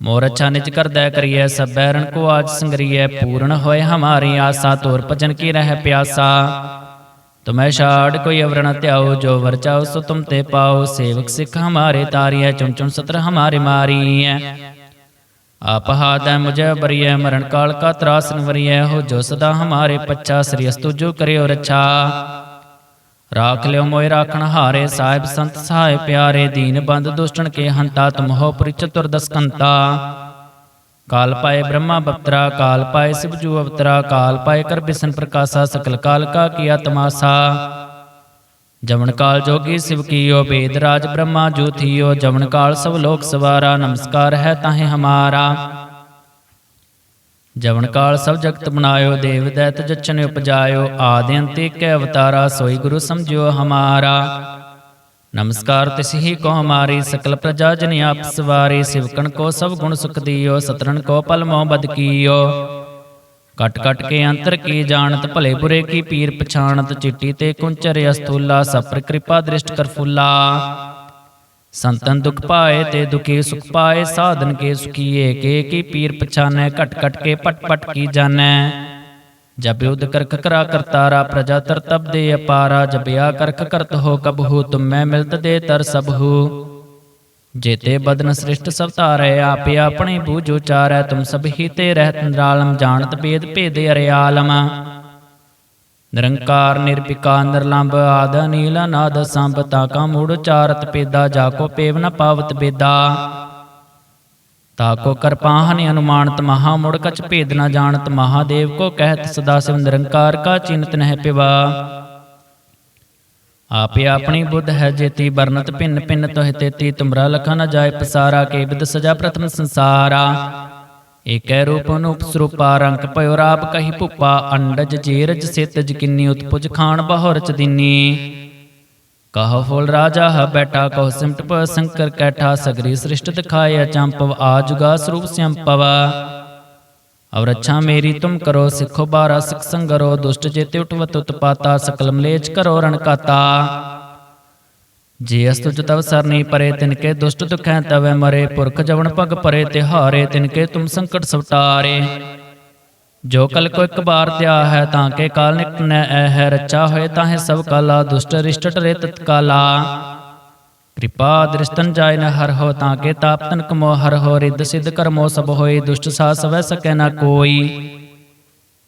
ਮੋਰ ਅੱਛਾ ਨਿਜ ਕਰਦੈ ਕਰੀਐ ਕੋ ਆਜ ਸੰਗਰੀਐ, ਪੂਰਨ ਹੋਏ ਹਮਾਰੀ ਆਸਾ, ਤੋਰ ਭਜਨ ਕੀ ਰਹਿ ਪਿਆਸਾ। ਤੁਮੈ ਛਾੜ ਕੋਈ ਅਵਰਣ ਧਿਆਓ, ਜੋ ਵਰ ਚਾਓ ਸੋ ਤੁਮ ਤੇ ਪਾਓ, ਸੇਵਕ ਸਿੱਖ ਹਮਾਰੇ ਤਾਰੀਐ, ਚੁਣ ਚੁਣ ਸਤਰ ਹਮਾਰੇ ਮਾਰੀਐ। ਆਪ ਹਾਦੈ ਮੁਝੈ ਬਰੀਐ ਮਰਨ ਕਾਲ ਕਾ ਤਰਾਸ ਨਿਵਰੀਐ, ਹੋ ਜੋ ਸਦਾ ਹਮਾਰੇ ਪੱਛਾ, ਸ੍ਰੀ ਅਸਤੁ ਜੋ ਕਰਿਓ ਰੱਛਾ। ਰਾਖ ਲਿਓ ਮੋਇ ਰਾਖਣ ਹਾਰੇ, ਸਾਹਿਬ ਸੰਤ ਸਹਾਇ ਪਿਆਰੇ, ਦੀਨ ਬੰਦ ਦੁਸ਼ਟਣ ਕੇ ਹੰਤਾ, ਤੁਮ ਹੋ ਪੁਰੀ ਚਤੁਰਦਸਕੰਤਾ ਕਾਲ ਪਾਏ ਬ੍ਰਹਮਾ ਬਪਤਰਾ, ਕਾਲ ਪਾਏ ਸਿਵ ਜੂ ਅਵਤਰਾ, ਕਾਲ ਪਾਏ ਕਰ ਬਿਸਨ ਪ੍ਰਕਾਸ਼ਾ, ਸਕਲ ਕਾਲ ਕਾ ਕੀਆ ਤਮਾਸਾ। ਜਮਨ ਕਾਲ ਜੋਗੀ ਸਿਵ ਕੀਓ, ਬੇਦ ਰਾਜ ਬ੍ਰਹਮਾ ਜੂਥੀਓ ਜਮਨ ਕਾਲ ਸਭ ਲੋਕ ਸਵਾਰਾ, ਨਮਸਕਾਰ ਹੈ ਤਾਹੇ ਹਮਾਰਾ। ਜਵਨ ਕਾਲ ਸਭ ਜਗਤ ਬਣਾਇਓ ਦੇਵ ਦੈਤ ਜਚਨ ਉਪਜਾਇਓ ਆਦਿ ਅੰਤੇ ਕੈ ਅਵਤਾਰਾ, ਸੋਈ ਗੁਰੂ ਸਮਝਿਓ ਹਮਾਰਾ। ਨਮਸਕਾਰ ਤਿਸ ਹੀ ਕੋ ਹਮਾਰੀ, ਸਕਲ ਪ੍ਰਜਾ ਜਨ ਆਪ ਸਵਾਰੀ, ਸਿਵਕਣ ਕੋ ਸਭ ਗੁਣ ਸੁਖ ਦੀਓ ਸਤਰਨ ਕੋ ਪਲ ਮੋਹ ਬਦ ਕੀਓ। ਕਟ ਕਟ ਕੇ ਅੰਤਰ ਕੀ ਜਾਣਤ, ਭਲੇ ਬੁਰੇ ਕੀ ਪੀਰ ਪਛਾਣਤ, ਚਿੱਟੀ ਤੇ ਕੁੰਚਰ ਅਸਤੂਲਾ, ਸਪਰ ਕਿਰਪਾ ਦ੍ਰਿਸ਼ਟ ਕਰ ਫੁੱਲਾ। ਸੰਤਨ ਦੁਖ ਪਾਏ ਤੇ ਦੁਖੀ ਸੁਖ ਪਾਏ, ਸਾਧਨ ਕੇ ਸੁਖੀਏ, ਕੇ ਕੀ ਪੀਰ ਪਛਾਨੈ, ਘਟ ਘਟ ਕੇ ਪਟ ਪਟ ਕੀ ਜਾਣੈ। ਜਬ ਯੁਧ ਕਰਖ ਕਰਾ ਕਰਤਾਰਾ ਪ੍ਰਜਾ ਤਰਤਬ ਦੇ ਅਪਾਰਾ, ਜਬ ਆ ਕਰਖ ਕਰਤ ਹੋ ਕਬਹੂ ਤੁਮ ਮੈਂ ਮਿਲਤ ਦੇ ਤਰ ਸਭੂ ਜੇਤੇ ਬਦਨ ਸ੍ਰਿਸ਼ਟ ਸਭ ਧਾਰੈ, ਆਪੇ ਆਪਣੇ ਬੂਝ ਉਚਾਰੈ, ਤੁਮ ਸਭ ਹੀ ਤੇ ਰਹਿਤ ਨਿਰਾਲਮ, ਜਾਣਤ ਭੇਦ ਭੇਦੇ ਅਰਿਆਲਮ ਨਿਰੰਕਾਰ ਨਿਰਪਿਕਾ ਨਿਰਲੰਭ ਆਦ ਨੀਲ ਨਾਦ ਸੰਭ ਤਾ ਕਾ ਮੂੜ ਚਾਰਤ ਪੇਦਾ ਜਾ ਕੋ ਪੇਵ ਨ ਪਾਵਤ ਬੇਦਾ। ਤਾ ਕੋ ਕਰਪਾਹਨ ਅਨੁਮਾਨਤ ਮਹਾ ਮੁੜ ਕਛ ਭੇਦ ਨ ਜਾਣਤ ਮਹਾਦੇਵ ਕੋ ਕਹਿਤ ਸਦਾ ਸਿਵ ਨਿਰੰਕਾਰ ਕਾ ਚਿੰਤ ਨਹਿ ਪਿਵਾ। ਆਪੇ ਆਪਣੀ ਬੁੱਧ ਹੈ ਜੇਤੀ ਬਰਨਤ ਭਿੰਨ ਭਿੰਨ ਤੋਹਿ ਤੇਤੀ ਤੁਮਰਾ ਲਖਾ ਨ ਜਾਏ ਪਸਾਰਾ ਕੇ ਵਿਦ ਸਜਾ ਪ੍ਰਥਮ ਸੰਸਾਰਾ। ਏਕੈ ਰੂਪ ਅਨੂਪ ਰੰਗ ਪਇਓ ਰਾਪ ਕਹੀ ਭੁਪਾ, ਅੰਡਜ ਜੀਰਜ ਸਿਤਜ ਕਿੰਨੀ ਉਤਪੁਜ ਖਾਨ ਬਹੁਰ ਚ ਦੀਨੀ। ਫੁਲ ਰਾਜਾ ਹ ਬੈਠਾ, ਕਹੋ ਸਿਮਟ ਪ ਸੰਕਰ ਕੈਠਾ, ਸਗਰੀ ਸ੍ਰਿਸ਼ਟ ਦਿਖਾਏ ਅਚੰਪਵ ਆਜੁਗਾ ਸਰੂਪ ਸੰਪਵ। ਔਰ ਅੱਛਾ ਮੇਰੀ ਤੁਮ ਕਰੋ, ਸਿੱਖੋ ਬਾਰਾ ਸਿਖ ਸੰਗਰੋ, ਦੁਸ਼ਟ ਜੇਤੇ ਉਠਵਤ ਉਤਪਾਤਾ ਸਕਲ ਮਲੇਚ ਕਰੋ ਰਣਕਾਤਾ ਜੇ ਅਸਤੁਜ ਤਵ ਸਰਨੀ ਪਰੇ ਤਿਨਕੇ, ਦੁਸ਼ਟ ਦੁਖੈ ਤਵੈ ਮਰੇ, ਪੁਰਖ ਜਵਨ ਭਗ ਪਰੇ ਤਿਹਾਰੇ, ਤਿਨਕੇ ਤੁਮ ਸੰਕਟ ਸਵਤਾਰੇ ਜੋ ਕਲ ਕੋ ਇੱਕ ਬਾਰ ਧਿਆ ਹੈ ਤਾਂ ਕੇ ਕਾਲ ਨਿਕ ਨੈ ਐ ਹੈ ਰੱਚਾ ਹੋਏ ਤਾਹੇ ਸਭ ਕਾਲਾ, ਦੁਸ਼ਟ ਰਿਸ਼ਟ ਟਰੇ ਤਤਕਾਲਾ ਕਿਰਪਾ ਦ੍ਰਿਸ਼ਟਨ ਜਾਇ ਨ ਹਰ ਹੋ, ਤਾਂ ਕੇ ਤਾਪ ਤਨ ਕਮੋ ਹਰ ਹੋ ਰਿਦ ਸਿੱਧ ਕਰਮੋ ਸਭ ਹੋਏ, ਦੁਸ਼ਟ ਸਾ ਸਵੈ ਸਕੈ ਨਾ ਕੋਈ।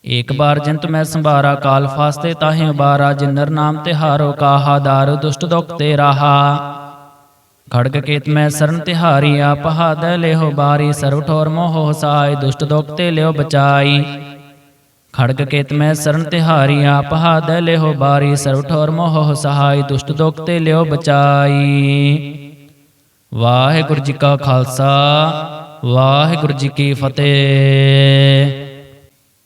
ਏਕ ਬਾਰ ਜਿੰਤ ਮੈਂ ਸੰਭਾਰਾ, ਕਾਲ ਫਾਸਤੇ ਤਾਹੇ ਉਬਾਰਾ, ਜਿਨਰ ਨਾਮ ਤਿਹਾਰੋ ਕਾਹਾ, ਦਾਰ ਦੁਸ਼ਟ ਦੁਖ ਤੇ ਰਾਹਾ। ਖੜਗ ਕੇਤ ਮੈਂ ਸਰਨ ਤਿਹਾਰੀ ਆਪ ਹਾਦੈ ਲਿਓ ਬਾਰੀ, ਸਰਵ ਠੋਰ ਮੋਹ ਹਸਾਈ ਦੁਸ਼ਟ ਦੁਖ ਤੇ ਲਿਓ ਬਚਾਈ। ਖੜਗ ਕੇਤ ਮੈਂ ਸਰਨ ਤਿਹਾਰੀ ਆਪ ਹਾਦੈ ਲਿਓ ਬਾਰੀ, ਸਰਵ ਠੋਰ ਮੋਹ ਸਹਾਈ ਦੁਸ਼ਟ ਦੁਖ ਤੇ ਲਿਓ ਬਚਾਈ। ਵਾਹਿਗੁਰੂ ਜੀ ਕਾ ਖਾਲਸਾ, ਵਾਹਿਗੁਰੂ ਜੀ ਕੀ ਫਤਿਹ।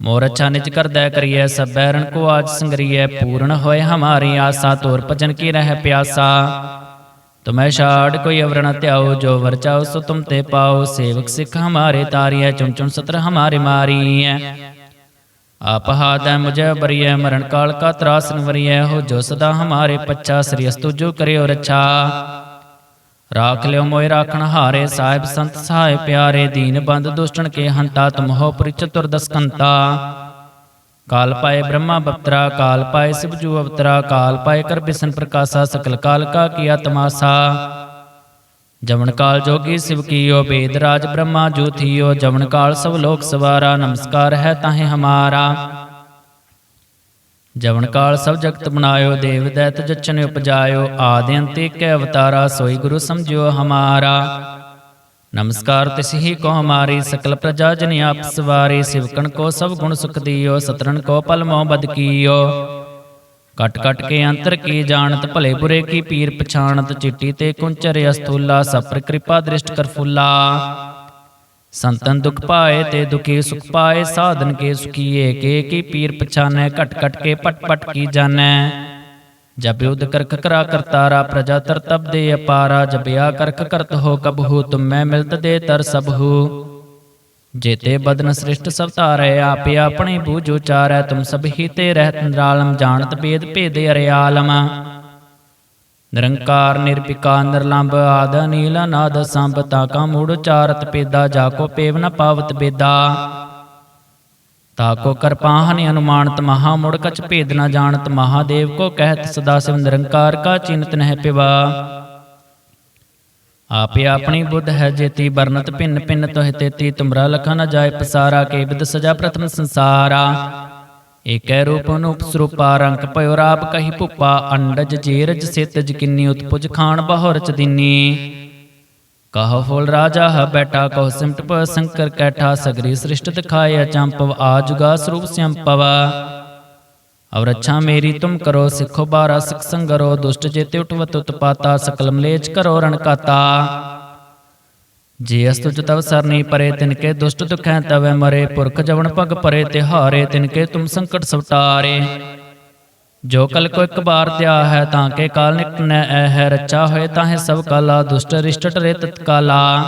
ਮੋਰ ਅੱਛਾ ਨਿਜ ਕਰਦੈ ਕਰੀਐ ਸਭੈ ਰਣ ਕੋ ਆਜ ਸੰਗਰੀਐ ਪੂਰਨ ਹੋਏ ਹਮਾਰੀ ਆਸਾ ਤੋਰ ਭਜਨ ਕੀ ਰਹਿ ਪਿਆਸਾ। ਤੁਮੈ ਛਾੜ ਕੋਈ ਅਵਰਣ ਧਿਆਓ ਜੋ ਵਰ ਚਾਓ ਸੋ ਤੁਮ ਤੇ ਪਾਓ ਸੇਵਕ ਸਿੱਖ ਹਮਾਰੇ ਤਾਰੀਐ ਚੁਣ ਚੁਣ ਸਤਰ ਹਮਾਰੇ ਮਾਰੀਐ। ਆਪ ਹਾਦੈ ਮੁਝੈ ਬਰੀਐ ਮਰਨ ਕਾਲ ਕਾ ਤਰਾਸ ਨਿਵਰੀਐ ਹੋ ਜੋ ਸਦਾ ਹਮਾਰੇ ਪੱਛਾ ਸ੍ਰੀ ਅਸਤੁ ਜੋ ਕਰਿਓ ਰੱਛਾ। ਰਾਖ ਲਿਓ ਮੋਇ ਰਾਖਣ ਹਾਰੇ, ਸਾਹਿਬ ਸੰਤ ਸਹਾਇ ਪਿਆਰੇ, ਦੀਨ ਬੰਦ ਦੁਸ਼ਟਣ ਕੇ ਹੰਤਾ ਤੁਮ ਹੋ ਪੁਰੀ ਚਤੁਰਦਸਕੰਤਾ ਕਾਲ ਪਾਏ ਬ੍ਰਹਮਾ ਬਪਤਰਾ, ਕਾਲ ਪਾਏ ਸਿਵ ਜੂ ਅਵਤਰਾ, ਕਾਲ ਪਾਏ ਕਰ ਬਿਸਨ ਪ੍ਰਕਾਸ਼ਾ, ਸਕਲ ਕਾਲ ਕਾ ਕੀਆ ਤਮਾਸਾ। ਜਮਨ ਕਾਲ ਜੋਗੀ ਸਿਵ ਕੀਓ, ਬੇਦ ਰਾਜ ਬ੍ਰਹਮਾ ਜੂ ਥੀਓ ਜਮਨ ਕਾਲ ਸਭ ਲੋਕ ਸਵਾਰਾ, ਨਮਸਕਾਰ ਹੈ ਤਾਹੇ ਹਮਾਰਾ। ਜਵਨ ਕਾਲ ਸਭ ਜਗਤ ਬਣਾਇਓ ਦੇਵ ਦੈਤ ਜਚਨ ਉਪਜਾਇਓ ਆਦਿ ਅੰਤ ਏਕੈ ਅਵਤਾਰਾ ਸੋਈ ਗੁਰੂ ਸਮਝਿਓ ਹਮਾਰਾ। ਨਮਸਕਾਰ ਤਿਸਹੀ ਕੋ ਹਮਾਰੀ ਸਕਲ ਪ੍ਰਜਾ ਜਨ ਆਪ ਸਵਾਰੀ ਸਿਵਕਣ ਕੋ ਸਭ ਗੁਣ ਸੁਖ ਦਿਓ ਸਤਰਨ ਕੋ ਪਲ ਮੋਹ ਬਦ ਕੀਓ। ਕਟ ਕਟ ਕੇ ਅੰਤਰ ਕੀ ਜਾਣਤ ਭਲੇ ਬੁਰੇ ਕੀ ਪੀਰ ਪਛਾਣਤ ਚਿੱਟੀ ਤੇ ਕੁੰਚਰ ਅਸਤੂਲਾ ਸਪਰ ਕਿਰਪਾ ਦ੍ਰਿਸ਼ਟ ਕਰ ਫੁੱਲਾ। ਸੰਤਨ ਦੁਖ ਪਾਏ ਤੇ ਦੁਖੀ ਸੁਖ ਪਾਏ, ਸਾਧਨ ਕੇ ਸੁਖੀਏ, ਕੇ ਕੀ ਪੀਰ ਪਛਾਨੈ, ਘਟ ਘਟ ਕੇ ਪਟ ਪਟ ਕੀ ਜਾਣੈ? ਜਬ ਯੁਧ ਕਰਖ ਕਰਾ ਕਰਤਾਰਾ ਪ੍ਰਜਾ ਤਰਤਬ ਦੇ ਅਪਾਰਾ ਜਬਿਆ ਕਰਖ ਕਰਤ ਹੋ ਕਬਹੂ ਮੈਂ ਮਿਲਤ ਦੇ ਤਰ ਸਭੂ ਜੇਤੇ ਬਦਨ ਸ੍ਰਿਸ਼ਟ ਸਭ ਧਾਰੈ, ਆਪੇ ਆਪਣੇ ਬੂਝ ਉਚਾਰੈ, ਤੁਮ ਸਭ ਹੀ ਤੇ ਰਹਿਤ ਨਿਰਾਲਮ, ਜਾਣਤ ਭੇਦ ਭੇਦੇ ਅਰਿਆਲਮ। ਨਿਰੰਕਾਰ ਨਿਰਪਿਕਾ ਨਿਰਲੰਭ ਆਦ ਨੀਲ ਨਾਦ ਸੰਭ ਤਾਕਾ ਮੂੜ ਉਚਾਰਤ ਪੇਦਾ, ਜਾ ਕੋ ਪੇਵ ਨ ਪਾਵਤ ਬੇਦਾ। ਤਾਕੋ ਕਰਪਾਹਨ ਅਨੁਮਾਨਤ ਮਹਾ ਮੁੜ ਕਛ ਭੇਦ ਨ ਜਾਣਤ, ਮਹਾਦੇਵ ਕੋ ਕਹਿਤ ਸਦਾ ਸਿਵ ਨਿਰੰਕਾਰ ਕਾ ਚਿੰਤ ਨਹਿ ਪਿਵਾ। ਆਪੇ ਆਪਣੀ ਬੁੱਧ ਹੈ ਜੇਤੀ ਬਰਨਤ ਭਿੰਨ ਭਿੰਨ ਤੋਹਿ ਤੇਤੀ, ਤੁਮਰਾ ਲਖਾ ਨ ਜਾਏ ਪਸਾਰਾ, ਕੇ ਬਿਦ ਸਜਾ ਪ੍ਰਥਮ ਸੰਸਾਰਾ। ਏਕੈ ਰੂਪ ਅਨੂਪ ਸਰੂਪਾ ਭਇਓ ਰਾਪ ਕਹੀ ਭੁਪਾ, ਅੰਡਜ ਜੀਰਜ ਸਿਤਜ ਕਿੰਨੀ ਉਤਪੁਜ ਖਾਨ ਬਹੁਰ ਦਿਨੀ। ਕਹੋ ਫੁਲ ਰਾਜਾ ਹ ਬੈਠਾ, ਕਹੋ ਸਿਮਟ ਪ ਸੰਕਰ ਕੈਠਾ, ਸਗਰੀ ਸ੍ਰਿਸ਼ਟ ਦਿਖਾਏ ਅਚੰਪਵ ਆਜੁਗਾ ਸਰੂਪ ਸੰਪਵ। ਔਰ ਅੱਛਾ ਮੇਰੀ ਤੁਮ ਕਰੋ, ਸਿੱਖੋ ਬਾਰਾ ਸਿਖ ਸੰਗਰੋ, ਦੁਸ਼ਟ ਜੇਤੇ ਉਠਵਤ ਉਤਪਾਤਾ ਸਕਲ ਮਲੇਚ ਕਰੋ ਰਣਕਾਤਾ ਜੇ ਅਸਤੁ ਤਵ ਸਰਨੀ ਪਰੇ ਤਿਨਕੇ ਦੁਸ਼ਟ ਦੁਖੈ ਤਵੈ ਮਰੇ ਪੁਰਖ ਜਵਨ ਭਗ ਪਰੇ ਤਿਹਾਰੇ ਤਿਨਕੇ ਤੁਮ ਸੰਕਟ ਸਵਟਾਰੇ। ਜੋ ਕਲ ਕੋ ਇੱਕ ਬਾਰ ਤਿਆ ਹੈ, ਤਾਂ ਕੇ ਕਾਲ ਨਿਕ ਨੈ ਐ ਹੈ ਰਚਾ ਹੋਏ ਤਾਂ ਹੈ ਸਭ ਕਾਲਾ, ਦੁਸ਼ਟ ਰਿਸ਼ਟ ਟਰੇ ਤਤਕਾਲਾ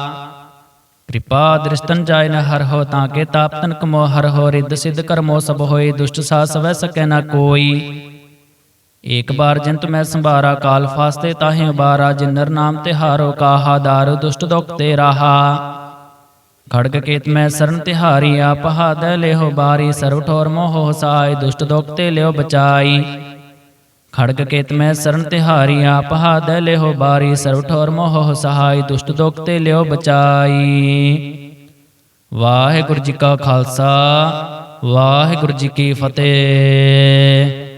ਕਿਰਪਾ ਦ੍ਰਿਸ਼ਟਨ ਜਾਇ ਨ ਹਰ ਹੋ, ਤਾਂ ਕੇ ਤਾਪ ਤਨ ਕਮੋ ਹਰ ਹੋ, ਰਿੱਧ ਸਿਧ ਕਰਮੋ ਸਭ ਹੋਏ ਦੁਸ਼ਟ ਸਾ ਸਵੈ ਸਕੈ ਨ ਕੋਈ। ਏਕ ਬਾਰ ਜਿੰਤ ਮੈਂ ਸੰਭਾਰਾ, ਕਾਲ ਫਾਸਤੇ ਤਾਹੇ ਉਬਾਰਾ, ਜਿਨਰ ਨਾਮ ਤਿਹਾਰੋ ਕਾਹਾ, ਦਾਰੂ ਦੁਸ਼ਟ ਦੁਖ ਤੇ ਰਾਹਾ। ਖੜਗ ਕੇਤ ਮੈਂ ਸਰਨ ਤਿਹਾਰੀ, ਆਪ ਹਾਦ ਲਿਓ ਬਾਰੀ, ਸਰਵ ਠੋਰ ਮੋਹ ਸਾਈ, ਦੁਸ਼ਟ ਦੁਖ ਤੇ ਲਿਓ ਬਚਾਈ। ਖੜਗ ਕੇਤ ਮੈਂ ਸਰਨ ਤਿਹਾਰੀ, ਆਪ ਹਾਦ ਲਿਓ ਬਾਰੀ, ਸਰਵ ਠੋਰ ਮੋਹ ਸਹਾਈ ਦੁਸ਼ਟ ਦੁਖ ਤੇ ਲਿਓ ਬਚਾਈ। ਵਾਹਿਗੁਰੂ ਜੀ ਕਾ ਖਾਲਸਾ, ਵਾਹਿਗੁਰੂ ਜੀ ਕੀ ਫਤਿਹ।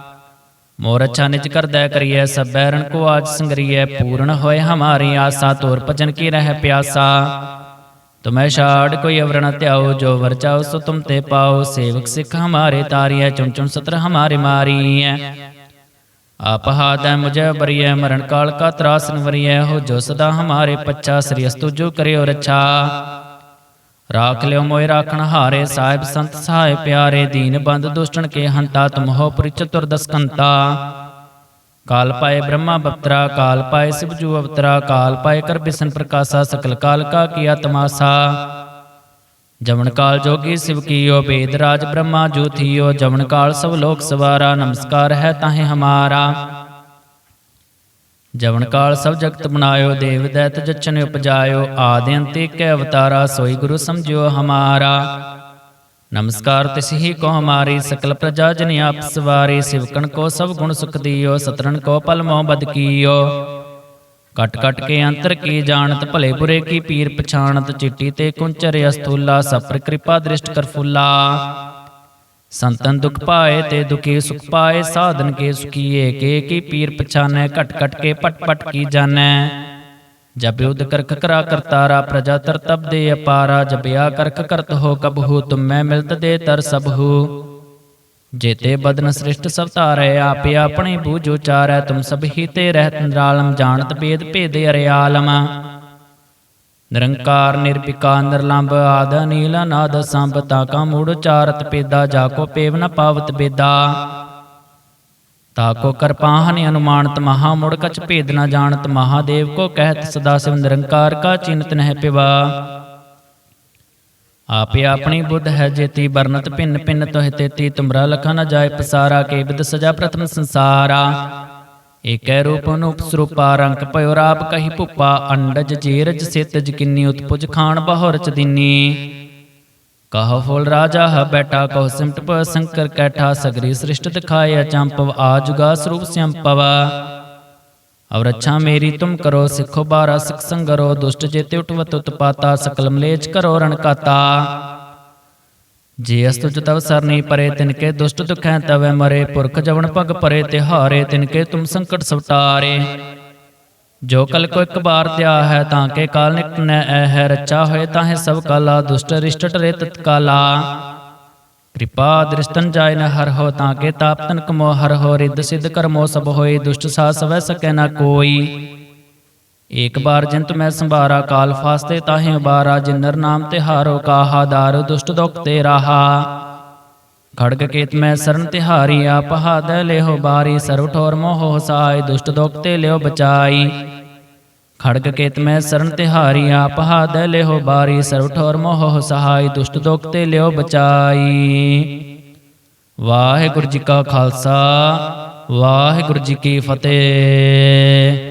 ਮੋਰ ਅੱਛਾ ਨਿਜ ਕਰਦੈ ਕਰੀਐ, ਸਭੈ ਰਣ ਕੋ ਆਜ ਸੰਗਰੀਐ, ਪੂਰਨ ਹੋਏ ਹਮਾਰੀ ਆਸਾ, ਤੋਰ ਭਜਨ ਕੀ ਰਹਿ ਪਿਆਸਾ। ਤੁਮੈ ਛਾੜ ਕੋਈ ਅਵਰਣ ਧਿਆਓ, ਜੋ ਵਰ ਚਾਓ ਸੋ ਤੁਮ ਤੇ ਪਾਓ, ਸੇਵਕ ਸਿੱਖ ਹਮਾਰੇ ਤਾਰੀਐ, ਚੁਣ ਚੁਣ ਸਤਰ ਹਮਾਰੇ ਮਾਰੀਐ। ਆਪ ਹਾਦੈ ਮੁਝੈ ਬਰੀਐ ਮਰਨ ਕਾਲ ਕਾ ਤਰਾਸਨ ਵਰੀਐ, ਹੋ ਜੋ ਸਦਾ ਹਮਾਰੇ ਪੱਛਾ, ਸ੍ਰੀ ਅਸਤੁ ਜੋ ਕਰਿਓ ਰੱਛਾ। ਰਾਖ ਲਿਓ ਮੋਇ ਰਾਖਣ ਹਾਰੇ ਸਾਹਿਬ ਸੰਤ ਸਹਾਇ ਪਿਆਰੇ ਦੀਨ ਬੰਦ ਦੁਸ਼ਟਣ ਕੇ ਹੰਤਾ ਤੁਮ ਹੋ ਪੁਰੀ ਚਤੁਰਦਸ ਕਾਲ ਪਾਏ ਬ੍ਰਹਮਾ ਬਪਤਰਾ, ਕਾਲ ਪਾਏ ਸਿਵ ਜੂ ਅਵਤਰਾ, ਕਾਲ ਪਾਏ ਕਰ ਬਿਸ਼ਨ ਪ੍ਰਕਾਸ਼ਾ, ਸਕਲ ਕਾਲ ਕਾ ਕੀਆ ਤਮਾਸਾ ਜਵਨ ਕਾਲ ਜੋਗੀ ਸਿਵ ਕੀਓ ਬੇਦ ਰਾਜ ਬ੍ਰਹਮਾ ਜੂ ਥੀਓ, ਜਵਨ ਕਾਲ ਸਭ ਲੋਕ ਸਵਾਰਾ, ਨਮਸਕਾਰ ਹੈ ਤਾਹੇ ਹਮਾਰਾ। ਜਵਨ ਕਾਲ ਸਭ ਜਗਤ ਬਣਾਇਓ ਦੇਵ ਦੈਤ ਜਚਨ ਉਪਜਾਇਓ, ਆਦਿ ਅੰਤ ਏਕੈ ਅਵਤਾਰਾ, ਸੋਈ ਗੁਰੂ ਸਮਝਿਓ ਹਮਾਰਾ। ਨਮਸਕਾਰ ਤਿਸਹੀ ਕੋ ਹਮਾਰੀ, ਸਕਲ ਪ੍ਰਜਾ ਜਨ ਆਪ ਸਵਾਰੀ, ਸਿਵਕਣ ਕੋ ਸਭ ਗੁਣ ਸੁਖ ਦਿਓ ਸਤਰਨ ਕੋ ਪਲ ਮੋਹ ਬਦ ਕੀਓ। ਕਟ ਕਟ ਕੇ ਅੰਤਰ ਕੀ ਜਾਣਤ, ਭਲੇ ਬੁਰੇ ਕੀ ਪੀਰ ਪਛਾਣਤ, ਚਿੱਟੀ ਤੇ ਕੁੰਚਰ ਅਸਤੂਲਾ ਸਪਰ ਕਿਰਪਾ ਦ੍ਰਿਸ਼ਟ ਕਰ ਫੁੱਲਾ। ਸੰਤਨ ਦੁਖ ਪਾਏ ਤੇ ਦੁਖੀ ਸੁਖ ਪਾਏ, ਸਾਧਨ ਕੇ ਸੁਖੀਏ, ਕੇ ਕੀ ਪੀਰ ਪਛਾਨੈ, ਘਟ ਘਟ ਕੇ ਪਟ ਪਟ ਕੀ ਜਾਣੈ? ਜਬ ਯੁਧ ਕਰਖ ਕਰਾ ਕਰਤਾਰਾ, ਪ੍ਰਜਾ ਤਰਤਬ ਦੇ ਅਪਾਰਾ ਜਬਿਆ ਕਰਕ ਕਰਤ ਹੋ ਕਬਹੂ ਤੁਮੈ ਮਿਲਤ ਦੇ ਤਰ ਸਭੂ ਜੇਤੇ ਬਦਨ ਸ੍ਰਿਸ਼ਟ ਸਭ ਧਾਰੈ, ਆਪੇ ਆਪਣੇ ਬੂਝ ਉਚਾਰੈ, ਤੁਮ ਸਭ ਹੀ ਤੇ ਰਹਿਤ ਨਿਰਾਲਮ, ਜਾਣਤ ਭੇਦ ਭੇਦੇ ਅਰਿਆਲਮ। ਨਿਰੰਕਾਰ ਨਿਰਪਿਕਾ ਨਿਰਲੰਭ ਆਦ ਨੀਲ ਨਾਦ ਸੰਭ ਤਾਕਾ ਮੂੜ ਉਚਾਰਤ ਪੇਦਾ ਜਾ ਕੋ ਪੇਵ ਨ ਪਾਵਤ ਬੇਦਾ ਤਾਕੋ ਕਰਪਾਹਨ ਅਨੁਮਾਨਤ ਮਹਾ, ਮੁੜ ਕਛ ਭੇਦ ਨ ਜਾਣਤ ਮਹਾਦੇਵ ਕੋ ਕਹਿਤ ਸਦਾ ਸਿਵ ਨਿਰੰਕਾਰ ਕਾ ਚਿੰਤ ਨਹਿ ਪਿਵਾ। ਆਪੇ ਆਪਣੀ ਬੁੱਧ ਹੈ ਜੇਤੀ ਬਰਨਤ ਭਿੰਨ ਭਿੰਨ ਤੋਹਿ ਤੇਤੀ, ਤੁਮਰਾ ਲਖਾ ਨ ਜਾਏ ਪਸਾਰਾ, ਕੇ ਬਿਦ ਸਜਾ ਪ੍ਰਥਮ ਸੰਸਾਰਾ। ਏਕੈ ਰੂਪ ਅਨੂਪ ਰੰਗ ਭਇਓ ਰਾਪ ਕਹੀ ਭੁਪਾ, ਅੰਡਜ ਜੀਰਜ ਸਿਤਜ ਕਿੰਨੀ ਉਤਪੁਜ ਖਾਨ ਬਹੁਰ ਦਿਨੀ। ਕਹ ਫੁਲ ਰਾਜਾ ਹ ਬੈਠਾ, ਕਹ ਸਿਮਟ ਪ ਸੰਕਰ ਕੈਠਾ, ਸਗਰੀ ਸ੍ਰਿਸ਼ਟ ਦਿਖਾਇਆ ਚੰਪਵ ਆਜੁਗਾ ਸਰੂਪ ਸੰਪਵਾ। ਔਰ ਅੱਛਾ ਮੇਰੀ ਤੁਮ ਕਰੋ, ਸਿੱਖੋ ਬਾਰਾ ਸਿਖ ਸੰਗਰੋ, ਦੁਸ਼ਟ ਜੇਤੇ ਉਠਵਤ ਉਤਪਾਤਾ ਸਕਲ ਮਲੇਚ ਕਰੋ ਰਣਕਾਤਾ ਜੇ ਅਸਤੁ ਤਵ ਸਰਨੀ ਪਰੇ ਤਿਨਕੇ ਦੁਸ਼ਟ ਦੁਖੈ ਤਵੈ ਮਰੇ ਪੁਰਖ ਜਵਨ ਭਗ ਪਰੇ ਤਿਹਾਰੇ ਤਿਨਕੇ ਤੁਮ ਸੰਕਟ ਸਵਟਾਰੇ। ਜੋ ਕਲ ਕੋ ਇੱਕ ਬਾਰ ਧਿਆ ਹੈ ਤਾਂ ਕੇ ਕਾਲ ਨਿਕਨੈ ਐ ਹੈ ਰਚਾ ਹੋਏ ਤਾਹੇ ਸਭ ਕਾਲਾ, ਦੁਸ਼ਟ ਰਿਸ਼ਟ ਟਰੇ ਤਤਕਾਲਾ। ਕਿਰਪਾ ਦ੍ਰਿਸ਼ਟਨ ਜਾਇ ਨ ਹਰ ਹੋ ਤਾਂ ਕੇ ਤਾਪ ਤਨ ਕਮੋ, ਹਰ ਹੋ ਰਿੱਧ ਸਿਧ ਕਰਮੋ ਸਭ ਹੋਏ, ਦੁਸ਼ਟ ਸਾ ਸਵੈ ਸਕੈ ਨ ਕੋਈ। ਏਕ ਬਾਰ ਜੰਤ ਮੈਂ ਸੰਭਾਰਾ, ਕਾਲ ਫਾਸਤੇ ਤਾਹੇ ਉਬਾਰਾ, ਜਿਨਰ ਨਾਮ ਤੇ ਹਾਰੋ ਕਾਹਾ, ਦਾਰ ਦੁਸ਼ਟ ਦੁਖ ਤੇ ਰਾਹਾ। ਖੜਗ ਕੇਤ ਮੈਂ ਸਰਨ ਤਿਹਾਰੀ ਆਪ ਹਾਦੈ ਲਿਓ ਬਾਰੀ, ਸਰਵ ਠੋਰ ਮੋਹ ਹਸਾਈ ਦੁਸ਼ਟ ਦੁਖ ਤੇ ਲਿਓ ਬਚਾਈ। ਖੜਗ ਕੇਤ ਮੈਂ ਸਰਨ ਤਿਹਾਰੀ ਆਪ ਹਾਦੈ ਲਿਓ ਬਾਰੀ, ਸਰਵ ਠੋਰ ਮੋਹ ਸਹਾਈ ਦੁਸ਼ਟ ਦੁਖ ਤੇ ਲਿਓ ਬਚਾਈ। ਵਾਹਿਗੁਰੂ ਜੀ ਕਾ ਖਾਲਸਾ, ਵਾਹਿਗੁਰੂ ਜੀ ਕੀ ਫਤਿਹ।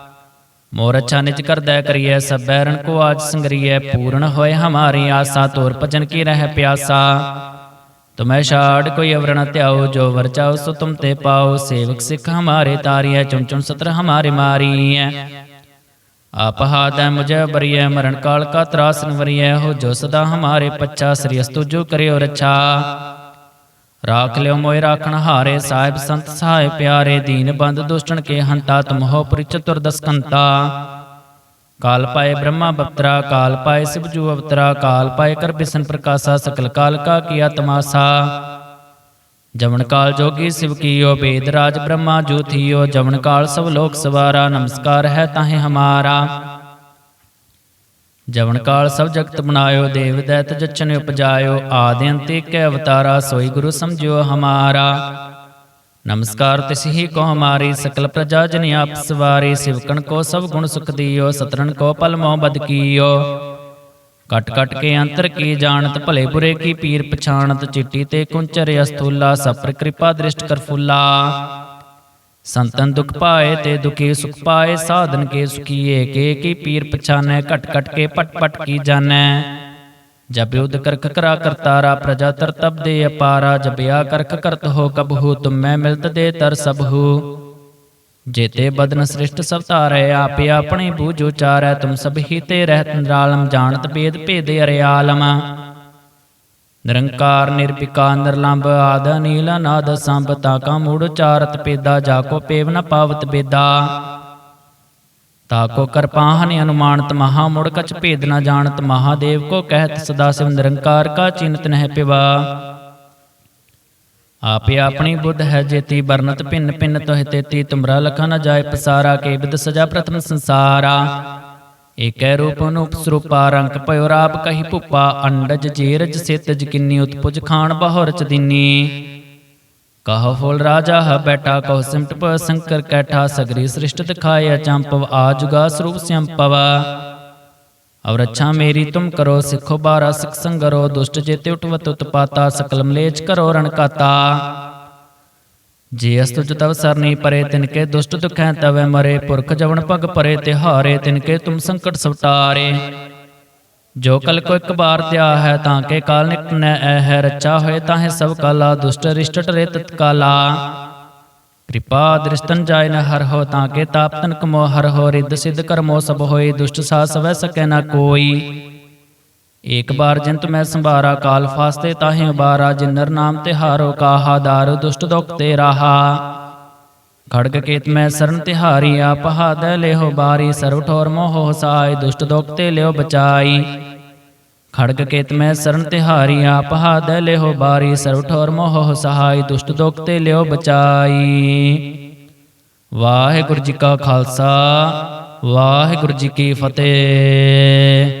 ਮੋਰ ਅੱਛਾ ਨਿਜ ਕਰਦੈ ਕਰੀਐ, ਸਭੈ ਰਣ ਕੋ ਆਜ ਸੰਗਰੀਐ, ਪੂਰਨ ਹੋਏ ਹਮਾਰੀ ਆਸਾ, ਤੋਰ ਭਜਨ ਕੀ ਰਹਿ ਪਿਆਸਾ। ਤੁਮੈ ਛਾੜ ਕੋਈ ਅਵਰ ਨ ਧਿਆਓ, ਜੋ ਵਰ ਚਾਓ ਸੋ ਤੁਮ ਤੇ ਪਾਓ, ਸੇਵਕ ਸਿੱਖ ਹਮਾਰੇ ਤਾਰੀਐ, ਚੁਣ ਚੁਣ ਸਤਰ ਹਮਾਰੇ ਮਾਰੀਐ। ਆਪ ਹਾਦੈ ਮੁਝੈ ਬਰੀਐ ਮਰਨ ਕਾਲ ਕਾ ਤਰਾਸ ਨਿਵਰੀਐ, ਹੋ ਜੋ ਸਦਾ ਹਮਾਰੇ ਪੱਛਾ, ਸ੍ਰੀ ਅਸਤੁ ਜੋ ਕਰਿਓ ਰੱਛਾ। ਰਾਖ ਲਿਓ ਮੋਇ ਰਾਖਣ ਹਾਰੇ, ਸਾਹਿਬ ਸੰਤ ਸਹਾਇ ਪਿਆਰੇ, ਦੀਨ ਬੰਦ ਦੁਸ਼ਟਣ ਕੇ ਹੰਤਾ ਤੁਮ ਹੋ ਪੁਰੀ ਕਾਲ ਪਾਏ ਬ੍ਰਹਮਾ ਬਪਤਰਾ, ਕਾਲ ਪਾਏ ਸਿਵਜੂ ਅਵਤਰਾ, ਕਾਲ ਪਾਏ ਕਰ ਬਿਸਨ ਪ੍ਰਕਾਸ਼ਾ, ਸਕਲ ਕਾਲ ਕਾ ਕੀਆ ਤਮਾਸਾ। ਜਮਨ ਕਾਲ ਜੋਗੀ ਸਿਵ ਕੀਓ, ਬੇਦ ਰਾਜ ਬ੍ਰਹਮਾ ਜੋਥੀਓ ਜਮਨ ਕਾਲ ਸਭ ਲੋਕ ਸਵਾਰਾ, ਨਮਸਕਾਰ ਹੈ ਤਾਹੇ ਹਮਾਰਾ। ਜਵਨ ਕਾਲ ਸਭ ਜਗਤ ਬਣਾਇਓ ਦੇਵ ਦੈਤ ਜਚਨ ਉਪਜਾਇਓ ਆਦਿ ਅੰਤੇ ਕੈ ਅਵਤਾਰਾ, ਸੋਈ ਗੁਰੂ ਸਮਝਿਓ ਹਮਾਰਾ। ਨਮਸਕਾਰ ਤਿਸ ਕੋ ਹਮਾਰੀ, ਸਕਲ ਪ੍ਰਜਾ ਜਨ ਆਪ ਸਵਾਰੀ, ਸਿਵਕਣ ਕੋ ਸਭ ਗੁਣ ਸੁਖ ਦੀਓ ਸਤਰਨ ਕੋ ਪਲ ਮੋ ਬਦ ਕੀਓ। ਕਟ ਕਟ ਕੇ ਅੰਤਰ ਕੀ ਜਾਣਤ, ਭਲੇ ਬੁਰੇ ਕੀ ਪੀਰ ਪਛਾਣਤ, ਚਿੱਟੀ ਤੇ ਕੁੰਚਰ ਅਸਤੂਲਾ ਸਪਰ ਕਿਰਪਾ ਦ੍ਰਿਸ਼ਟ ਕਰ ਫੁੱਲਾ। ਸੰਤਨ ਦੁਖ ਪਾਏ ਤੇ ਦੁਖੀ ਸੁਖ ਪਾਏ, ਸਾਧਨ ਕੇ ਸੁਖੀਏ, ਕੇ ਕੀ ਪੀਰ ਪਛਾਨੈ, ਘਟ ਘਟ ਕੇ ਪਟ ਪਟ ਕੀ ਜਾਣੈ। ਜਬ ਯੁਧ ਕਰਖ ਕਰਾ ਕਰਤਾਰਾ ਪ੍ਰਜਾ ਤਰ ਤਬ ਦੇ ਅਪਾਰਾ ਜਬਿਆ ਕਰਖ ਕਰਤ ਹੋ ਕਬਹੂ ਮੈਂ ਮਿਲਤ ਦੇ ਤਰ ਸਭੂ ਜੇਤੇ ਬਦਨ ਸ੍ਰਿਸ਼ਟ ਸਭ ਧਾਰੈ, ਆਪੇ ਆਪਣੇ ਬੂਝ ਉਚਾਰੈ, ਤੁਮ ਸਭ ਹੀ ਤੇ ਰਹਿਤ ਨਿਰਾਲਮ, ਜਾਣਤ ਬੇਦ ਭੇਦ ਅਰਿਆਲਮ। ਨਿਰੰਕਾਰ ਨਿਰਭਿਕਾਰ ਨਿਰਲੰਭ ਆਦ ਨੀਲ ਨਾਦ ਸੰਭ ਤਾ ਕਾ ਮੂੜ ਚਾਰਤ ਪੇਦਾ ਜਾ ਕੋ ਪੇਵ ਨ ਪਾਵਤ ਬੇਦਾ ਤਾ ਕੋ ਕਰਪਾਹਨ ਅਨੁਮਾਨਤ ਮਹਾ ਮੁੜ ਕਛ ਭੇਦ ਨ ਜਾਣਤ ਮਹਾਦੇਵ ਕੋ ਕਹਿਤ ਸਦਾ ਸਿਵ ਨਿਰੰਕਾਰ ਕਾ ਚਿੰਤ ਨਹਿ ਪਿਵਾ। ਆਪੇ ਆਪਣੀ ਬੁੱਧ ਹੈ ਜੇਤੀ ਵਰਨਤ ਭਿੰਨ ਭਿੰਨ ਤੋਹਿ ਤੇਤੀ ਤੁਮਰਾ ਲਖਾ ਨ ਜਾਏ ਪਸਾਰਾ ਕੇ ਬਿਦ ਸਜਾ ਪ੍ਰਥਮ ਸੰਸਾਰਾ। ਏਕੈ ਰੂਪ ਅਨੂਪ ਰੰਗ ਭਇਓ ਰਾਪ ਕਹੀ ਭੁਪਾ, ਅੰਡਜ ਜੀਰਜ ਸਿਤਜ ਕਿੰਨੀ ਉਤਪੁਜ ਖਾਨ ਬਹੁਰ ਚ ਕਹ ਫੁਲ ਰਾਜਾ ਹ ਬੈਠਾ, ਕਹ ਸਿਮਟ ਪ ਸੰਕਰ ਕੈਠਾ, ਸਗਰੀ ਸ੍ਰਿਸ਼ਟ ਦਿਖਾਇਆ ਚੰਪਵ, ਆਜੁਗਾ ਸਰੂਪ ਸੰਪਵਾ ਔਰ ਅੱਛਾ ਮੇਰੀ ਤੁਮ ਕਰੋ, ਸਿੱਖੋ ਬਾਰਾ ਸਿਖ ਸੰਗਰੋ, ਦੁਸ਼ਟ ਜੇਤੇ ਉਠਵਤ ਉਤਪਾਤਾ ਸਕਲ ਮਲੇਚ ਕਰੋ ਰਣਕਾਤਾ। ਜੇ ਅਸਤੁ ਤਵ ਸਰਨੀ ਪਰੇ ਤਿਨਕੇ ਦੁਸ਼ਟ ਦੁਖੈ ਤਵੈ ਮਰੇ, ਪੁਰਖ ਜਵਨ ਭਗ ਪਰੇ, ਤਿਹਾਰੇ ਤਿਨਕੇ ਤੁਮ ਸੰਕਟ ਸਵਟਾਰੇ। ਜੋ ਕਲ ਕੋ ਇੱਕ ਬਾਰ ਧਿਆ ਹੈ, ਤਾਂ ਕੇ ਕਾਲ ਨਿਕਨੈ ਐ ਹੈ, ਰਚਾ ਹੋਏ ਤਾਹੇ ਸਭ ਕਾਲਾ, ਦੁਸ਼ਟ ਰਿਸ਼ਟ ਟਰੇ ਤਤਕਾਲਾ ਕਿਰਪਾ ਦ੍ਰਿਸ਼ਟਨ ਜਾਇ ਨ ਹਰ ਹੋ, ਤਾਂ ਕੇ ਤਾਪ ਤਨ ਕਮੋ ਹਰ ਹੋ, ਰਿੱਧ ਸਿੱਧ ਕਰਮੋ ਸਭ ਹੋਏ, ਦੁਸ਼ਟ ਸਾ ਸਵੈ ਸਕੈ ਨ ਕੋਈ। ਏਕ ਬਾਰ ਜਿੰਤ ਮੈਂ ਸੰਭਾਰਾ, ਕਾਲ ਫਾਸਤੇ ਤਾਹੇ ਉਬਾਰਾ, ਜਿਨਰ ਨਾਮ ਤੇ ਹਾਰੋ ਕਾਹਾ, ਦਾਰ ਦੁਸ਼ਟ ਦੁਖ ਤੇ ਰਾਹਾ। ਖੜਗ ਕੇਤ ਮੈਂ ਸਰਨ ਤਿਹਾਰੀ ਆਪ ਹਾਦੈ ਲਿਓ ਬਾਰੀ, ਸਰਵ ਠੋਰ ਮੋਹ ਹਸਾਈ ਦੁਸ਼ਟ ਦੁਖ ਤੇ ਲਿਓ ਬਚਾਈ। ਖੜਗ ਕੇਤ ਮੈਂ ਸਰਨ ਤਿਹਾਰੀ ਆਪ ਹਾਦੈ ਲਿਓ ਬਾਰੀ, ਸਰਵ ਠੋਰ ਮੋਹ ਸਹਾਈ ਦੁਸ਼ਟ ਦੁਖ ਤੇ ਲਿਓ ਬਚਾਈ। ਵਾਹਿਗੁਰੂ ਜੀ ਕਾ ਖਾਲਸਾ, ਵਾਹਿਗੁਰੂ ਜੀ ਕੀ ਫਤਿਹ।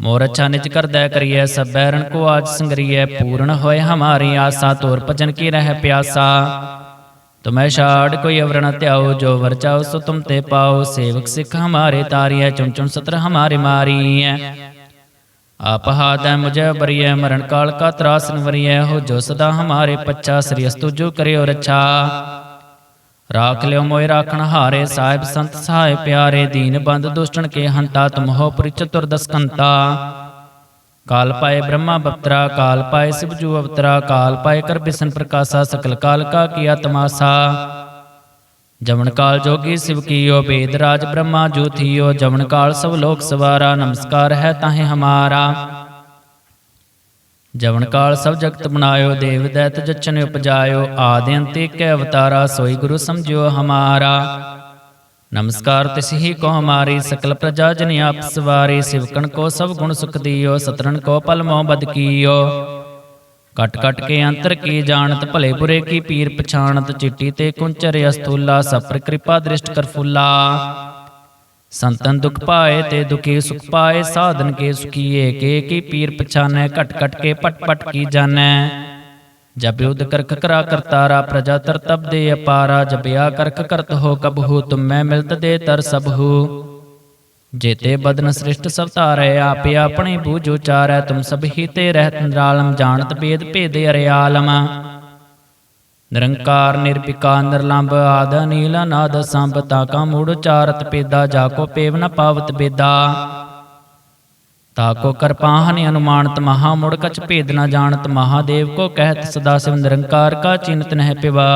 ਮੋਰ ਅੱਛਾ ਨਿਜ ਕਰਦੈ ਕਰੀਐ ਕੋ ਆਜ ਸੰਗਰੀਐ, ਪੂਰਨ ਹੋਏ ਹਮਾਰੀ ਆਸਾ, ਤੋਰ ਭਜਨ ਕੀ ਰਹਿ ਪਿਆਸਾ। ਤੁਮੈ ਛਾੜ ਕੋਈ ਅਵਰ ਧਿਆਓ, ਜੋ ਵਰ ਚਾਓ ਸੋ ਤੁਮ ਤੇ ਪਾਓ। ਸੇਵਕ ਸਿੱਖ ਹਮਾਰੇ ਤਾਰੀਐ, ਚੁਣ ਚੁਣ ਸਤਰ ਹਮਾਰੇ ਮਾਰੀਐ। ਆਪ ਹਾਦੈ ਮੁਝੇ ਬਰੀਐ ਮਰਨ ਕਾਲ ਕਾ ਤਰਾਸ ਨਿਵਰੀਐ, ਹੋ ਜੋ ਸਦਾ ਹਮਾਰੇ ਪੱਛਾ, ਸ੍ਰੀ ਅਸਤੁ ਜੋ ਕਰਿਓ ਰੱਛਾ। ਰਾਖ ਲਿਓ ਮੋਇ ਰਾਖਣ ਹਾਰੇ ਸਾਹਿਬ, ਸੰਤ ਸਹਾਇ ਪਿਆਰੇ, ਦੀਨ ਬੰਦ ਦੁਸ਼ਟਨ ਕੇ ਹੰਤਾ ਤੁਮ ਹੋ ਪੁਰੀ ਚਤੁਰਦਸ ਕਾਲ ਪਾਏ ਬ੍ਰਹਮਾ ਬਪਤਰਾ, ਕਾਲ ਪਾਏ ਸਿਵ ਜੂ ਅਵਤਰਾ, ਕਾਲ ਪਾਏ ਕਰ ਬਿਸਨ ਪ੍ਰਕਾਸ਼ਾ, ਸਕਲ ਕਾਲ ਕਾ ਕੀਆ ਤਮਾਸਾ ਜਮਨ ਕਾਲ ਜੋਗੀ ਸਿਵ ਕੀਓ, ਬੇਦ ਰਾਜ ਬ੍ਰਹਮਾ ਜੋ ਥੀਓ ਜਮਨ ਕਾਲ ਸਭ ਲੋਕ ਸਵਾਰਾ, ਨਮਸਕਾਰ ਹੈ ਤਾਹੇ ਹਮਾਰਾ। ਜਵਨ ਕਾਲ ਸਭ ਜਗਤ ਬਣਾਇਓ ਦੇਵ ਦੈਤ ਜਚਨ ਉਪਜਾਇਓ ਆਦਿ ਅੰਤ ਏਕੈ ਅਵਤਾਰਾ ਸੋਈ ਗੁਰੂ ਸਮਝਿਓ ਹਮਾਰਾ। ਨਮਸਕਾਰ ਤਿਸਹੀ ਕੋ ਹਮਾਰੀ ਸਕਲ ਪ੍ਰਜਾ ਜਨ ਆਪ ਸਵਾਰੀ ਸਿਵਕਣ ਕੋ ਸਭ ਗੁਣ ਸੁਖ ਦੀਓ ਸਤਰਨ ਕੋ ਪਲ ਮੋਹ ਬਦ ਕੀਓ। ਕਟ ਕਟ ਕੇ ਅੰਤਰ ਕੀ ਜਾਣਤ ਭਲੇ ਬੁਰੇ ਕੀ ਪੀਰ ਪਛਾਣਤ ਚਿੱਟੀ ਤੇ ਕੁੰਚਰ ਅਸਤੂਲਾ ਸਪਰ ਕਿਰਪਾ ਦ੍ਰਿਸ਼ਟ ਕਰ ਫੁੱਲਾ। ਸੰਤਨ ਦੁਖ ਪਾਏ ਤੇ ਦੁਖੀ ਸੁਖ ਪਾਏ, ਸਾਧਨ ਕੇ ਸੁਖੀਏ, ਕੇ ਕੀ ਪੀਰ ਪਛਾਨੈ, ਘਟ ਘਟ ਕੇ ਪਟ ਪਟ ਕੀ ਜਾਣੈ? ਜਬ ਯੁਧ ਕਰਖ ਕਰਾ ਕਰਤਾਰਾ, ਪ੍ਰਜਾ ਤਰਤਬ ਦੇ ਅਪਾਰਾ ਜਬਿਆ ਕਰਖ ਕਰਤ ਹੋ ਕਬਹੂ ਤੁਮੈ ਮਿਲਤ ਦੇ ਤਰ ਸਭੂ ਜੇਤੇ ਬਦਨ ਸ੍ਰਿਸ਼ਟ ਸਭ ਧਾਰੈ, ਆਪੇ ਆਪਣੇ ਬੂਝ ਉਚਾਰੈ, ਤੁਮ ਸਭ ਹੀ ਤੇ ਰਹਿਤ ਨਿਰਾਲਮ, ਜਾਣਤ ਭੇਦ ਭੇਦੇ ਅਰਿਆਲਮ। ਨਿਰੰਕਾਰ ਨਿਰਭਿਕਾ ਨਿਰਲੰਭ ਆਦ ਨੀਲ ਨਾਦ ਸੰਭ ਤਾਕਾ ਮੂੜ ਉਚਾਰਤ ਪੇਦਾ ਜਾ ਕੋ ਪੇਵ ਨ ਪਾਵਤ ਬੇਦਾ ਤਾਕੋ ਕਰਪਾਹਨ ਅਨੁਮਾਨਤ ਮਹਾ ਮੁੜ ਕਛ ਭੇਦ ਨ ਜਾਣਤ ਮਹਾਦੇਵ ਕੋ ਕਹਿਤ ਸਦਾ ਸਿਵ ਨਿਰੰਕਾਰ ਕਾ ਚਿੰਤ ਨਹਿ ਪਿਵਾ।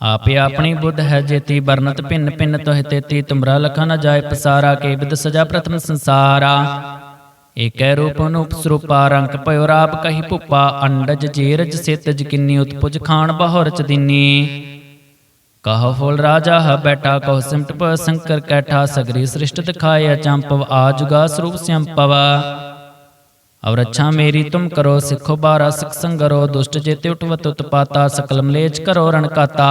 ਆਪੇ ਆਪਣੀ ਬੁੱਧ ਹੈ ਜੇਤੀ ਬਰਨਤ ਭਿੰਨ ਭਿੰਨ ਤੋਹਿ ਤੇਤੀ ਤੁਮਰਾ ਲਖਾ ਨ ਜਾਏ ਪਸਾਰਾ ਕੇ ਵਿਦ ਸਜਾ ਪ੍ਰਥਮ ਸੰਸਾਰਾ। ਏਕੈ ਰੂਪ ਅਨੂਪ ਸਰੂਪਾ ਭਇਓ ਰਾਪ ਕਹੀ ਭੁਪਾ, ਅੰਡਜ ਜੀਰਜ ਸਿਤਜ ਕਿੰਨੀ ਉਤਪੁਜ ਖਾਨ ਬਹੁਰ ਚ ਦੀਨੀ। ਫੁਲ ਰਾਜਾ ਹ ਬੈਠਾ, ਕਹੋ ਸਿਮਟ ਪ ਸੰਕਰ ਕੈਠਾ, ਸਗਰੀ ਸ੍ਰਿਸ਼ਟ ਦਿਖਾਇਆ ਚੰਪਵ ਆਜੁਗਾ ਸਰੂਪ ਸੰਪਵ। ਔਰ ਅੱਛਾ ਮੇਰੀ ਤੁਮ ਕਰੋ, ਸਿੱਖੋ ਬਾਰਾ ਸਿਖ ਸੰਗਰੋ, ਦੁਸ਼ਟ ਜੇਤੇ ਉਟਵਤ ਉਤਪਾਤਾ ਸਕਲ ਮਲੇਚ ਕਰੋ ਰਣਕਾਤਾ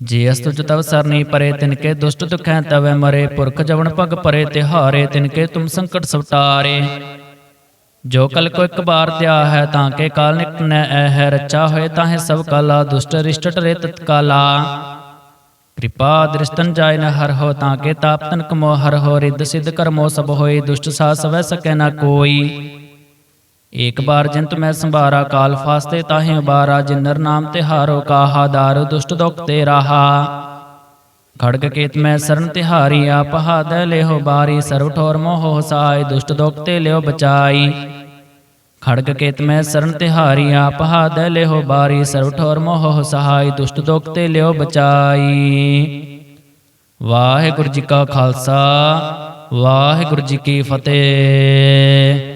ਜੇ ਅਸਤੁ ਤਵ ਸਰਨੀ ਪਰੇ ਤਿਨਕੇ ਦੁਸ਼ਟ ਦੁਖੈ ਤਵੈ ਮਰੇ, ਪੁਰਖ ਜਵਨ ਭਗ ਪਰੇ, ਤਿਹਾਰੇ ਤਿਨਕੇ ਤੁਮ ਸੰਕਟ ਸਵਟਾਰੇ। ਜੋ ਕਲ ਕੋ ਇੱਕ ਬਾਰ ਤਿਆ ਹੈ, ਤਾਂ ਕੇ ਕਾਲ ਨਿਕਨੈ ਐ ਹੈ ਰੱਚਾ ਹੋਏ ਤਾਹੇ ਸਭ ਕਾਲਾ, ਦੁਸ਼ਟ ਰਿਸ਼ਟ ਟਰੇ ਤਤਕਾਲਾ ਕਿਰਪਾ ਦ੍ਰਿਸ਼ਟਨ ਜਾਇ ਨ ਹਰ ਹੋ, ਤਾਂ ਕੇ ਤਾਪ ਤਨ ਕਮੋ ਹਰ ਹੋ, ਰਿੱਧ ਸਿਧ ਕਰਮੋ ਸਭ ਹੋਏ ਦੁਸ਼ਟ ਸਾ ਸਵੈ ਸਕੈ ਨ ਕੋਈ। ਏਕ ਬਾਰ ਜਿੰਤ ਮੈਂ ਸੰਭਾਰਾ, ਕਾਲ ਫਾਸਤੇ ਤਾਹੇ ਉਬਾਰਾ, ਜਿਨਰ ਨਾਮ ਤਿਹਾਰੋ ਕਾਹਾ, ਦਾਰੂ ਦੁਸ਼ਟ ਦੁਖ ਤੇ ਰਾਹਾ। ਖੜਗ ਕੇਤ ਮੈਂ ਸਰਨ ਤਿਹਾਰੀ, ਆਪ ਹਾਦੈ ਲਿਓ ਬਾਰੀ, ਸਰਵ ਠੋਰ ਮੋਹ ਸਾਈ, ਦੁਸ਼ਟ ਦੁਖ ਤੇ ਲਿਓ ਬਚਾਈ। ਖੜਗ ਕੇਤ ਮੈਂ ਸਰਨ ਤਿਹਾਰੀ, ਆਪ ਹਾਦੈ ਲਿਓ ਬਾਰੀ, ਸਰਵ ਠੋਰ ਮੋਹ ਸਹਾਈ ਦੁਸ਼ਟ ਦੁਖ ਤੇ ਲਿਓ ਬਚਾਈ। ਵਾਹਿਗੁਰੂ ਜੀ ਕਾ ਖਾਲਸਾ, ਵਾਹਿਗੁਰੂ ਜੀ ਕੀ ਫਤਿਹ।